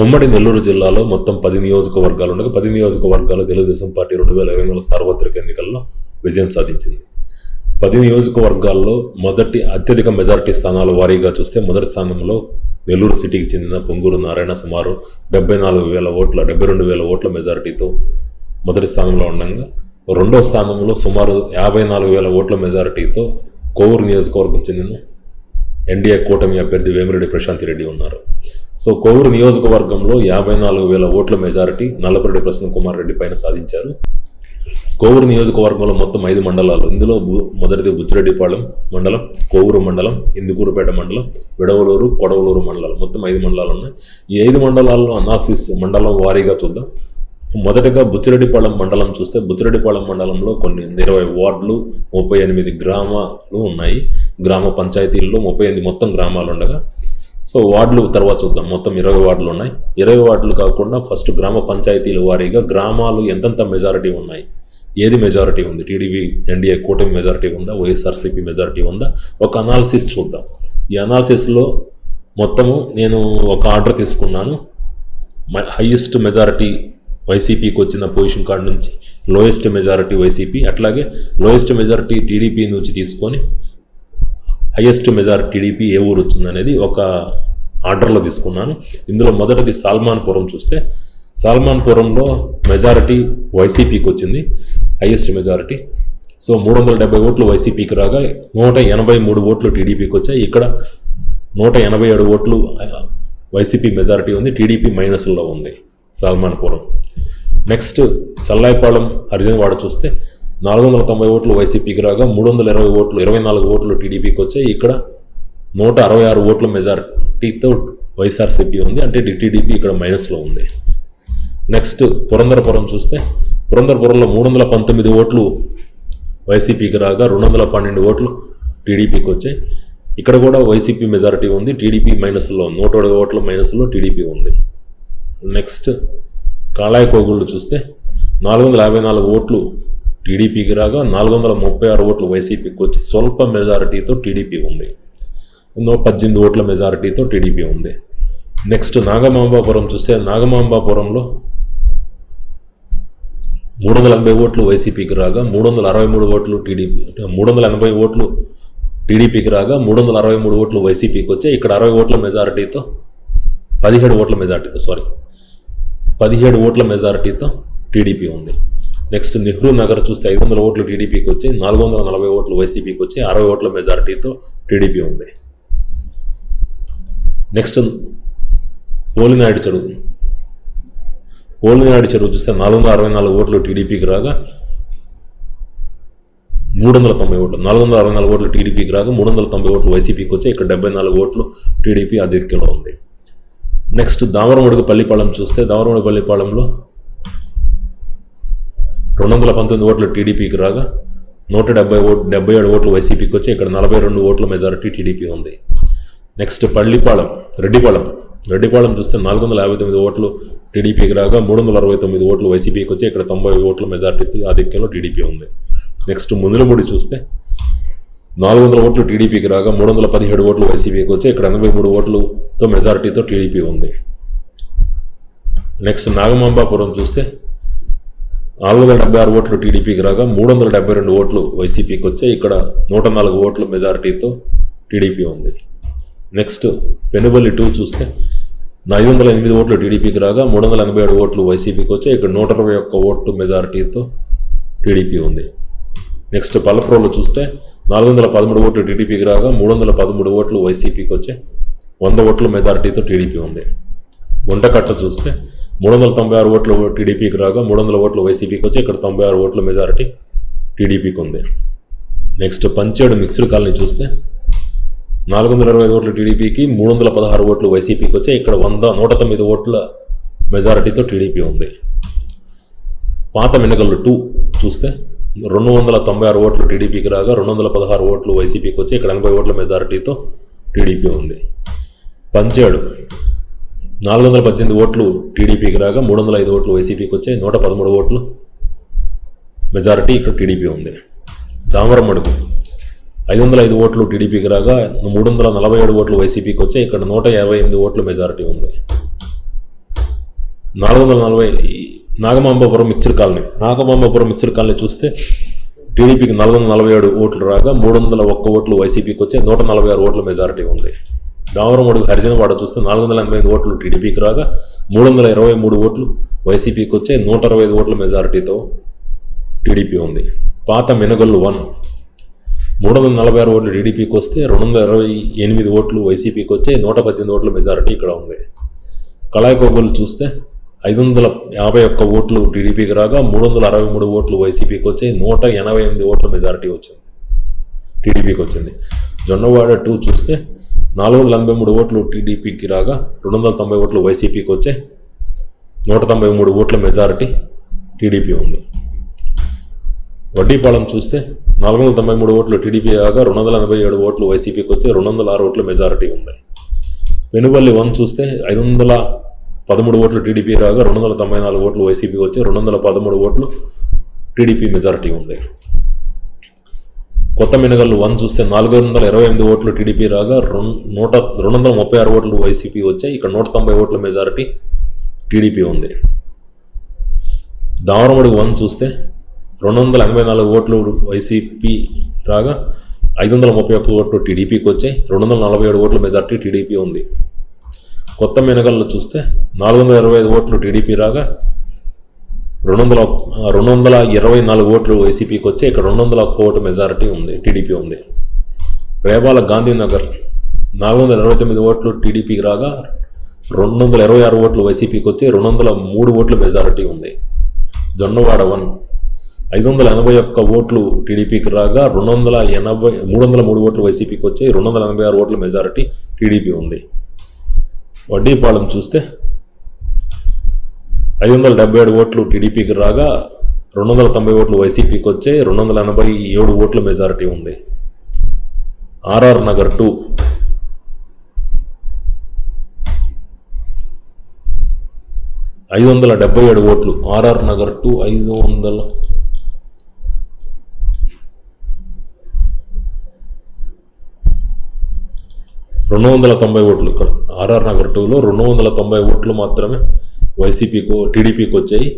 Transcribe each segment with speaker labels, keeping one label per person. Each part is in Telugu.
Speaker 1: ఉమ్మడి నెల్లూరు జిల్లాలో మొత్తం పది నియోజకవర్గాలు ఉండగా పది నియోజకవర్గాలు తెలుగుదేశం పార్టీ రెండు వేల ఇరవై నాలుగు సార్వత్రిక ఎన్నికల్లో విజయం సాధించింది. పది నియోజకవర్గాల్లో మొదటి అత్యధిక మెజారిటీ స్థానాల వారీగా చూస్తే మొదటి స్థానంలో నెల్లూరు సిటీకి చెందిన పొంగూరు నారాయణ సుమారు డెబ్బై నాలుగు వేల ఓట్ల డెబ్బై రెండు వేల ఓట్ల మెజారిటీతో మొదటి స్థానంలో ఉండగా రెండో స్థానంలో సుమారు యాభై నాలుగు వేల ఓట్ల మెజారిటీతో కోవూరు నియోజకవర్గం చెందిన ఎన్డీఏ కూటమి అభ్యర్థి వేమిరెడ్డి ప్రశాంత్ రెడ్డి ఉన్నారు. సో కోవూరు నియోజకవర్గంలో యాభై నాలుగు వేల ఓట్ల మెజారిటీ నల్లపరెడ్డి ప్రసన్న కుమార్ రెడ్డి పైన సాధించారు. కోవూరు నియోజకవర్గంలో మొత్తం ఐదు మండలాలు ఇందులో బు- మొదటిది బుచ్చిరెడ్డిపాళెం మండలం కోవూరు మండలం ఇందుకూరుపేట మండలం విడవలూరు కొడవలూరు మండలాలు మొత్తం ఐదు మండలాలు ఉన్నాయి. ఈ ఐదు మండలాల్లో అనాలిసిస్ మండలం వారీగా చూద్దాం. మొదటగా బుచ్చిరెడ్డిపాళెం మండలం చూస్తే బుచ్చిరెడ్డిపాళెం మండలంలో కొన్ని ఇరవై వార్డులు ముప్పై ఎనిమిది గ్రామాలు ఉన్నాయి. గ్రామ పంచాయతీల్లో ముప్పై ఎనిమిది మొత్తం గ్రామాలు ఉండగా సో వార్డులు తర్వాత చూద్దాం. మొత్తం ఇరవై వార్డులు ఉన్నాయి. ఇరవై వార్డులు కాకుండా ఫస్ట్ గ్రామ పంచాయతీల వారీగా గ్రామాలు ఎంతెంత మెజారిటీ ఉన్నాయి? ఏది మెజారిటీ ఉంది? టీడీపీ ఎన్డీఏ కూటమి మెజారిటీ ఉందా? వైఎస్ఆర్సీపీ మెజారిటీ ఉందా? ఒక అనాలిసిస్ చూద్దాం. ఈ అనాలిసిస్లో మొత్తము నేను ఒక ఆర్డర్ తీసుకున్నాను. హైయెస్ట్ మెజారిటీ వైసీపీకి వచ్చిన పొజిషన్ కార్డు నుంచి లోయెస్ట్ మెజారిటీ వైసీపీ అట్లాగే లోయెస్ట్ మెజారిటీ టీడీపీ నుంచి తీసుకొని హయ్యెస్ట్ మెజార్ టీడీపీ ఏ ఊరు వచ్చిందనేది ఒక ఆర్డర్లో తీసుకున్నాను. ఇందులో మొదటిది సాల్మాన్పురం చూస్తే సాల్మాన్పురంలో మెజారిటీ వైసీపీకి వచ్చింది హయ్యెస్ట్ మెజారిటీ సో మూడు వందల డెబ్బై ఓట్లు వైసీపీకి రాగా నూట ఎనభై మూడు ఓట్లు టీడీపీకి వచ్చాయి. ఇక్కడ నూట ఎనభై ఏడు ఓట్లు uh, వైసీపీ మెజారిటీ ఉంది టీడీపీ మైనస్లో ఉంది సాల్మాన్పురం. నెక్స్ట్ చల్లాయిపాళెం హరిజనవాడ చూస్తే నాలుగు వందల తొంభై ఓట్లు వైసీపీకి రాగా మూడు వందల ఇరవై ఓట్లు ఇరవై నాలుగు ఓట్లు టీడీపీకి వచ్చాయి. ఇక్కడ నూట అరవై ఆరు ఓట్ల మెజారిటీతో వైఎస్ఆర్సీపీ ఉంది. అంటే టీడీపీ ఇక్కడ మైనస్లో ఉంది. నెక్స్ట్ పురంధరపురం చూస్తే పురంధరపురంలో మూడు వందల పంతొమ్మిది ఓట్లు వైసీపీకి రాగా రెండు వందల పన్నెండు ఓట్లు టీడీపీకి వచ్చాయి. ఇక్కడ కూడా వైసీపీ మెజారిటీ ఉంది. టీడీపీ మైనస్లో నూట ఇరవై ఓట్ల మైనస్లో టీడీపీ ఉంది. నెక్స్ట్ కాళాయ కోగుళ్ళు చూస్తే నాలుగు వందల యాభై నాలుగు ఓట్లు టీడీపీకి రాగా నాలుగు వందల ముప్పై ఆరు ఓట్లు వైసీపీకి వచ్చి స్వల్ప మెజారిటీతో టీడీపీ ఉంది. ఇందులో పద్దెనిమిది ఓట్ల మెజారిటీతో టీడీపీ ఉంది. నెక్స్ట్ నాగమాంబాపురం చూస్తే నాగమాంబాపురంలో మూడు వందల ఎనభై ఓట్లు వైసీపీకి రాగా మూడు వందల అరవై మూడు ఓట్లు టీడీపీ మూడు వందల ఎనభై ఓట్లు టీడీపీకి రాగా మూడు వందల అరవై మూడు ఓట్లు వైసీపీకి వచ్చాయి ఇక్కడ అరవై ఓట్ల మెజారిటీతో పదిహేడు ఓట్ల మెజారిటీతో సారీ పదిహేడు ఓట్ల మెజారిటీతో టీడీపీ ఉంది. నెక్స్ట్ నెహ్రూ నగర్ చూస్తే ఐదు వందల ఓట్లు టీడీపీకి వచ్చి నాలుగు వందల నలభై ఓట్లు వైసీపీకి వచ్చి అరవై ఓట్ల మెజారిటీతో టీడీపీ ఉంది. నెక్స్ట్ పోలినాయుడు చెరువు. పోలినాయుడు చెరువు చూస్తే నాలుగు వందల అరవై నాలుగు ఓట్లు టీడీపీకి రాగా మూడు వందల తొంభై ఓట్లు నాలుగు వందల అరవై నాలుగు ఓట్లు టీడీపీకి రాగా మూడు వందల తొంభై ఓట్లు వైసీపీకి వచ్చి ఇక్కడ డెబ్బై నాలుగు ఓట్లు టీడీపీ ఆధిక్యంలో ఉంది. నెక్స్ట్ దామరముడుగు పల్లిపాళెం చూస్తే దామరముడుగు పల్లిపాళెంలో రెండు వందల పంతొమ్మిది ఓట్లు టీడీపీకి రాగా నూట డెబ్బై ఓట్ డెబ్బై ఏడు ఓట్లు వైసీపీకి వచ్చి ఇక్కడ నలభై రెండు ఓట్ల మెజారిటీ టీడీపీ ఉంది. నెక్స్ట్ పల్లిపాళెం రెడ్డిపాళెం. రెడ్డిపాళెం చూస్తే నాలుగు వందల యాభై తొమ్మిది ఓట్లు టీడీపీకి రాగా మూడు వందల అరవై తొమ్మిది ఓట్లు వైసీపీకి వచ్చి ఇక్కడ తొంభై ఓట్ల మెజారిటీ ఆధిక్యంలో టీడీపీ ఉంది. నెక్స్ట్ ముందులమూడి చూస్తే నాలుగు వందల ఓట్లు టీడీపీకి రాగా మూడు వందల పదిహేడు ఓట్లు వైసీపీకి వచ్చి ఇక్కడ ఎనభై మూడు ఓట్లతో మెజారిటీతో టీడీపీ ఉంది. నెక్స్ట్ నాగమాంబాపురం చూస్తే నాలుగు వందల డెబ్బై ఆరు ఓట్లు టీడీపీకి రాగా మూడు వందల డెబ్బై రెండు ఓట్లు వైసీపీకి వచ్చాయి ఇక్కడ నూట నాలుగు ఓట్ల మెజారిటీతో టీడీపీ ఉంది. నెక్స్ట్ పెనుబల్లి టూ చూస్తే ఐదు వందల ఎనిమిది ఓట్లు టీడీపీకి రాగా మూడు వందల ఎనభై ఏడు ఓట్లు వైసీపీకి వచ్చాయి ఇక్కడ నూట ఇరవై ఒక్క ఓట్లు మెజారిటీతో టీడీపీ ఉంది. నెక్స్ట్ పల్లపురంలో చూస్తే నాలుగు వందల పదమూడు ఓట్లు టీడీపీకి రాగా మూడు వందల పదమూడు ఓట్లు వైసీపీకి వచ్చాయి వంద ఓట్ల మెజారిటీతో టీడీపీ ఉంది. గుంటకట్ట చూస్తే మూడు వందల తొంభై ఆరు ఓట్లు టీడీపీకి రాగా మూడు వందల ఓట్లు వైసీపీకి వచ్చి ఇక్కడ తొంభై ఆరు ఓట్ల మెజారిటీ టీడీపీకి ఉంది. నెక్స్ట్ పంచేడు మిక్స్డ్ కాలనీ చూస్తే నాలుగు వందల ఇరవై ఓట్లు టీడీపీకి మూడు వందల పదహారు ఓట్లు వైసీపీకి వచ్చి ఇక్కడ వంద నూట తొమ్మిది ఓట్ల మెజారిటీతో టీడీపీ ఉంది. పాత మినగల్లు టూ చూస్తే రెండు వందల తొంభై ఆరు ఓట్లు టీడీపీకి రాగా రెండు వందల పదహారు ఓట్లు వైసీపీకి వచ్చి ఇక్కడ ఎనభై ఓట్ల మెజారిటీతో టీడీపీ ఉంది. పంచేడు నాలుగు వందల పద్దెనిమిది ఓట్లు టీడీపీకి రాగా మూడు వందల ఐదు ఓట్లు వైసీపీకి వచ్చాయి. నూట పదమూడు ఓట్లు మెజారిటీ ఇక్కడ టీడీపీ ఉంది. దామరం అడుగు. ఐదు వందల ఐదు ఓట్లు టీడీపీకి రాగా మూడు వందల నలభై ఏడు ఓట్లు వైసీపీకి వచ్చాయి. ఇక్కడ నూట యాభై ఎనిమిది ఓట్ల మెజారిటీ ఉంది. నాలుగు వందల నలభై Nagamambapuram mixer colony. Nagamambapuram mixer colony చూస్తే టీడీపీకి నాలుగు వందల నలభై ఏడు ఓట్లు రాగా మూడు వందల ఒక్క ఓట్లు వైసీపీకి వచ్చే నూట నలభై ఆరు ఓట్ల మెజారిటీ ఉంది. దావరమడుగు హరిజనవాడ చూస్తే నాలుగు వందల ఎనభై ఐదు ఓట్లు టీడీపీకి రాగా మూడు వందల ఇరవై మూడు ఓట్లు వైసీపీకి వచ్చే నూట అరవై ఐదు ఓట్ల మెజారిటీతో టీడీపీ ఉంది. పాత మినగల్లు వన్. మూడు వందల నలభై ఆరు ఓట్లు టీడీపీకి వస్తే రెండు వందల ఇరవై ఎనిమిది ఓట్లు వైసీపీకి వచ్చే నూట పద్దెనిమిది ఓట్ల మెజారిటీ ఇక్కడ ఉంది. కళాయికోగలు చూస్తే ఐదు వందల యాభై ఒక్క ఓట్లు టీడీపీకి రాగా మూడు వందల అరవై మూడు ఓట్లు వైసీపీకి వచ్చి నూట ఎనభై ఎనిమిది ఓట్ల మెజారిటీ వచ్చింది. టీడీపీకి వచ్చింది. జొన్నవాడ టూ చూస్తే నాలుగు వందల ఎనభై మూడు ఓట్లు టీడీపీకి రాగా రెండు వందల తొంభై ఓట్లు వైసీపీకి వచ్చే నూట తొంభై మూడు ఓట్ల మెజారిటీ టీడీపీ ఉంది. వడ్డీపాలెం చూస్తే నాలుగు వందల తొంభై మూడు ఓట్లు టీడీపీ కాగా రెండు వందల ఎనభై ఏడు ఓట్లు వైసీపీకి వచ్చి రెండు వందల ఆరు ఓట్ల మెజారిటీ ఉంది. వెనుబల్లి వన్ చూస్తే ఐదు వందల పదమూడు ఓట్లు టీడీపీ రాగా రెండు వందల తొంభై నాలుగు ఓట్లు వైసీపీకి వచ్చి రెండు వందల పదమూడు ఓట్లు టీడీపీ మెజారిటీ ఉంది. కొత్త మినగల్లు వన్ చూస్తే నాలుగు వందల ఇరవై ఎనిమిది ఓట్లు టీడీపీ రాగా రెండు నూట రెండు వందల ముప్పై ఆరు ఓట్లు వైసీపీ వచ్చాయి. ఇక్కడ నూట తొంభై ఓట్ల మెజారిటీ టీడీపీ ఉంది. దావరమడుగు వన్ చూస్తే రెండు వందల ఎనభై నాలుగు ఓట్లు వైసీపీ రాగా ఐదు వందల ముప్పై ఒక్క ఓట్లు టీడీపీకి వచ్చాయి. రెండు వందల నలభై ఏడు ఓట్ల మెజార్టీ టీడీపీ ఉంది. కొత్త మినగల్లో చూస్తే నాలుగు వందల ఇరవై ఐదు ఓట్లు టీడీపీ రాగా రెండు వందల రెండు వందల ఇరవై నాలుగు ఓట్లు వైసీపీకి వచ్చి ఇక్కడ రెండు వందల ఒక్క ఓటు మెజారిటీ ఉంది టీడీపీ ఉంది. రేవాల గాంధీనగర్ నాలుగు వందల ఇరవై తొమ్మిది ఓట్లు టీడీపీకి రాగా రెండు వందల ఇరవై ఆరు ఓట్లు వైసీపీకి వచ్చి రెండు వందల మూడు ఓట్ల మెజారిటీ ఉంది. జొన్నవాడ వన్ ఐదు వందల ఎనభై ఒక్క ఓట్లు టీడీపీకి రాగా రెండు వందల ఎనభై మూడు వందల మూడు ఓట్లు వైసీపీకి వచ్చి రెండు వందల ఎనభై ఆరు ఓట్ల మెజారిటీ టీడీపీ ఉంది. వడ్డీపాలెం చూస్తే ఐదు వందల డెబ్బై ఏడు ఓట్లు టీడీపీకి రాగా రెండు వందల తొంభై ఓట్లు వైసీపీకి వచ్చే రెండు వందల ఎనభై ఏడు ఓట్ల మెజారిటీ ఉంది. RR Nagar two. ఐదు వందల డెబ్బై ఏడు ఓట్లు ఆర్ఆర్ నగర్ టూ ఐదు వందల రెండు వందల తొంభై ఓట్లు ఇక్కడ. ఆర్ఆర్ నగర్ టూలో రెండు వందల తొంభై ఓట్లు మాత్రమే వైసీపీకి టీడీపీకి వచ్చాయి.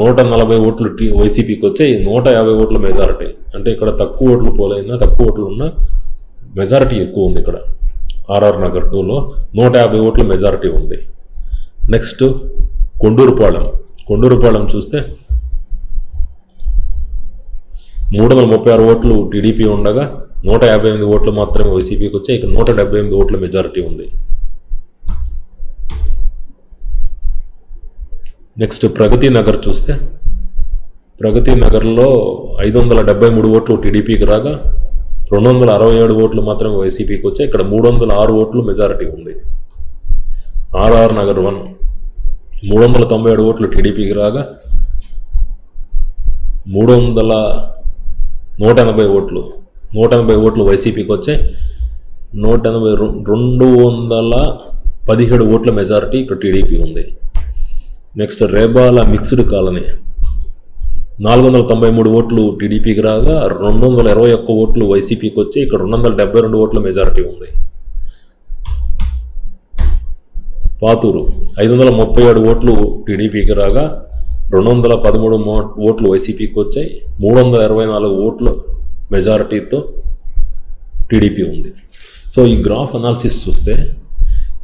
Speaker 1: నూట నలభై ఓట్లు టీ వైసీపీకి వచ్చాయి. నూట యాభై ఓట్ల మెజారిటీ అంటే ఇక్కడ తక్కువ ఓట్లు పోలైనా తక్కువ ఓట్లు ఉన్న మెజారిటీ ఎక్కువ ఉంది ఇక్కడ. ఆర్ఆర్ నగర్ టూలో నూట యాభై ఓట్ల మెజారిటీ ఉంది. నెక్స్ట్ కొండూరుపాలెం కొండూరుపాలెం చూస్తే మూడు వందల ముప్పై ఆరు ఓట్లు టీడీపీ ఉండగా నూట యాభై ఎనిమిది ఓట్లు మాత్రమే వైసీపీకి వచ్చాయి. ఇక్కడ నూట డెబ్బై ఎనిమిది ఓట్ల మెజారిటీ ఉంది. నెక్స్ట్ ప్రగతి నగర్ చూస్తే ప్రగతి నగర్లో ఐదు వందల డెబ్బై మూడు ఓట్లు టీడీపీకి రాగా రెండు వందల అరవై ఏడు ఓట్లు మాత్రమే వైసీపీకి వచ్చాయి. ఇక్కడ మూడు వందల ఆరు ఓట్లు మెజారిటీ ఉంది. ఆర్ఆర్ నగర్ వన్ మూడు వందల తొంభై ఏడు ఓట్లు టీడీపీకి రాగా మూడు వందల నూట ఎనభై ఓట్లు నూట ఎనభై ఓట్లు వైసీపీకి వచ్చాయి. నూట ఎనభై రెండు వందల పదిహేడు ఓట్ల మెజారిటీ ఇక్కడ టీడీపీ ఉంది. Next Rebala mixed colony. నాలుగు వందల తొంభై మూడు ఓట్లు టీడీపీకి రాగా రెండు వందల ఇరవై ఒక్క ఓట్లు వైసీపీకి వచ్చి ఇక్కడ రెండు వందల డెబ్బై రెండు ఓట్ల మెజారిటీ ఉంది. పాతూరు ఐదు వందల ముప్పై ఏడు ఓట్లు టీడీపీకి రాగా రెండు వందల పదమూడు ఓట్లు వైసీపీకి వచ్చాయి. మూడు వందల ఇరవై నాలుగు ఓట్ల మెజారిటీతో టీడీపీ ఉంది. సో ఈ గ్రాఫ్ అనాలిసిస్ చూస్తే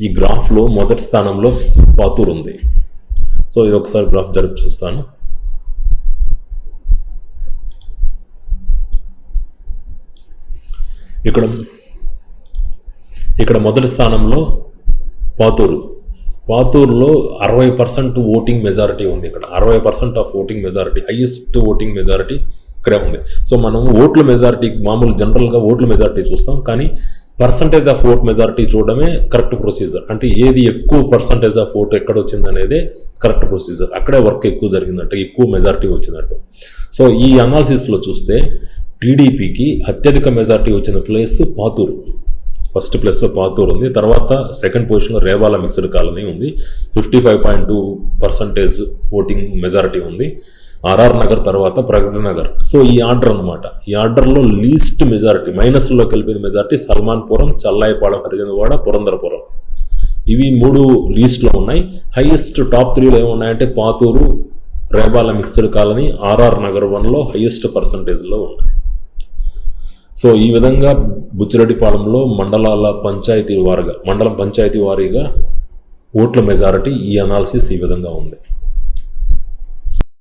Speaker 1: ఈ గ్రాఫ్లో మొదటి స్థానంలో పాతూరు ఉంది. సో ఇది ఒకసారి గ్రాఫ్ జరిపి చూస్తాను. ఇక్కడ ఇక్కడ మొదటి స్థానంలో పాతూరు. పాతూరులో అరవై పర్సెంట్ ఓటింగ్ మెజారిటీ ఉంది ఇక్కడ. అరవై percent of voting majority highest voting majority ఇక్కడే ఉంది. సో మనం ఓట్ల మెజారిటీ మామూలు జనరల్గా ఓట్ల మెజారిటీ చూస్తాం. కానీ పర్సంటేజ్ ఆఫ్ ఓట్ మెజారిటీ చూడడమే కరెక్ట్ ప్రొసీజర్ అంటే ఏది ఎక్కువ పర్సంటేజ్ ఆఫ్ ఓట్ ఎక్కడ వచ్చింది అనేది కరెక్ట్ ప్రొసీజర్ అక్కడే వర్క్ ఎక్కువ జరిగిందంటే ఎక్కువ మెజారిటీ వచ్చినట్టు సో ఈ అనాలిసిస్లో చూస్తే టీడీపీకి అత్యధిక మెజారిటీ వచ్చిన ప్లేస్ పాతూరు. ఫస్ట్ ప్లేస్లో పాతూరు ఉంది. తర్వాత సెకండ్ పొజిషన్లో రేవాల మిక్స్డ్ కాలనీ ఉంది. Fifty five point two percentage voting majority ఉంది. ఆర్ఆర్ నగర్ తర్వాత ప్రగతి నగర్. సో ఈ ఆర్డర్ అనమాట ఈ ఆర్డర్లో లీస్ట్ మెజారిటీ మైనస్లో కలిపిన మెజారిటీ సల్మాన్పురం చల్లాయిపాళెం హరిజనవాడ పురంధరపురం. ఇవి మూడు లీస్ట్లో ఉన్నాయి. హైయెస్ట్ టాప్ త్రీలో ఏమున్నాయంటే Paturu Rebala mixed colony RR Nagar వన్లో హైయెస్ట్ పర్సంటేజ్లో ఉన్నాయి. సో ఈ విధంగా బుచ్చిరెడ్డిపాలెంలో మండలాల పంచాయతీ వారిగా మండలం పంచాయతీ వారీగా ఓట్ల మెజారిటీ ఈ అనాలిసిస్ ఈ విధంగా ఉంది.